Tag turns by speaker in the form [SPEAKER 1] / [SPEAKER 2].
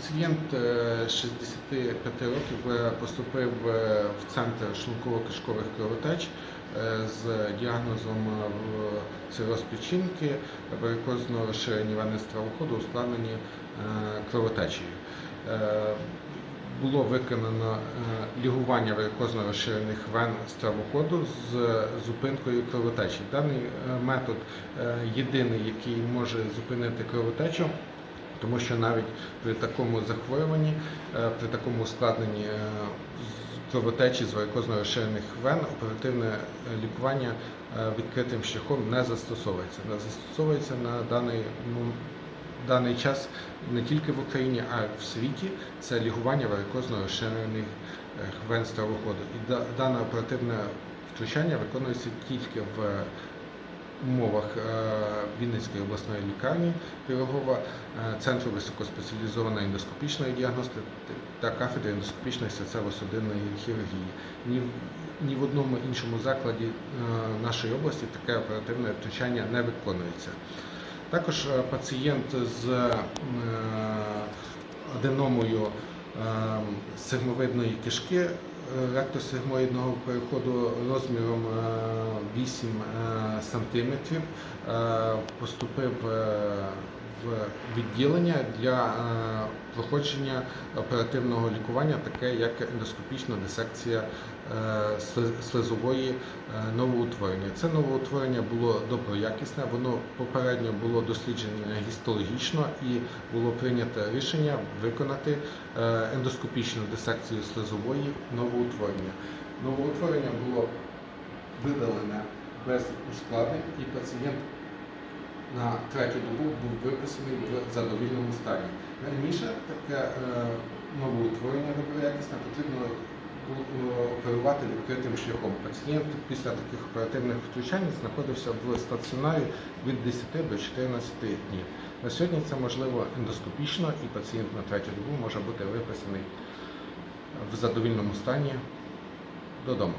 [SPEAKER 1] Пацієнт е, 65 років е, поступив е, в центр шлунково-кишкових кровотеч е, з діагнозом е, цироз печінки, варикозно розширені вени стравоходу, ускладнені е, кровотечею. Е, Було виконано е, лігування варикозно розширених вен стравоходу з зупинкою кровотечі. Даний е, метод е, єдиний, який може зупинити кровотечу. Тому що навіть при такому захворюванні, е, при такому ускладненні кровотечі з варикозно розширених вен оперативне е, лікування е, відкритим шляхом не застосовується. Не застосовується на даний, ну, даний час не тільки в Україні, а й в світі. Це лікування варикозно розширених е, вен стравоходу. І дане оперативне втручання виконується тільки в умовах е, Вінницької обласної лікарні Пирогова, е, Центру високоспеціалізованої ендоскопічної діагностики та кафедри ендоскопічної серцево-судинної хірургії. Ні, ні в одному іншому закладі е, нашої області таке оперативне втручання не виконується. Також пацієнт з аденомою е, сигмовидної кишки е, ректосигмоїдного переходу розміром е, 8 см е, поступив е, в відділення для е, проходження оперативного лікування, таке як ендоскопічна дисекція е, слизової е, новоутворення. Це новоутворення було доброякісне, воно попередньо було досліджене гістологічно і було прийнято рішення виконати ендоскопічну дисекцію слизової новоутворення. Новоутворення було видалене без ускладнень і пацієнт на третю добу був виписаний в задовільному стані. Раніше таке е, новоутворення доброякісне потрібно було е, оперувати відкритим шляхом. Пацієнт після таких оперативних втручань знаходився в стаціонарі від 10 до 14 днів. На сьогодні це можливо ендоскопічно, і пацієнт на третю добу може бути виписаний в задовільному стані додому.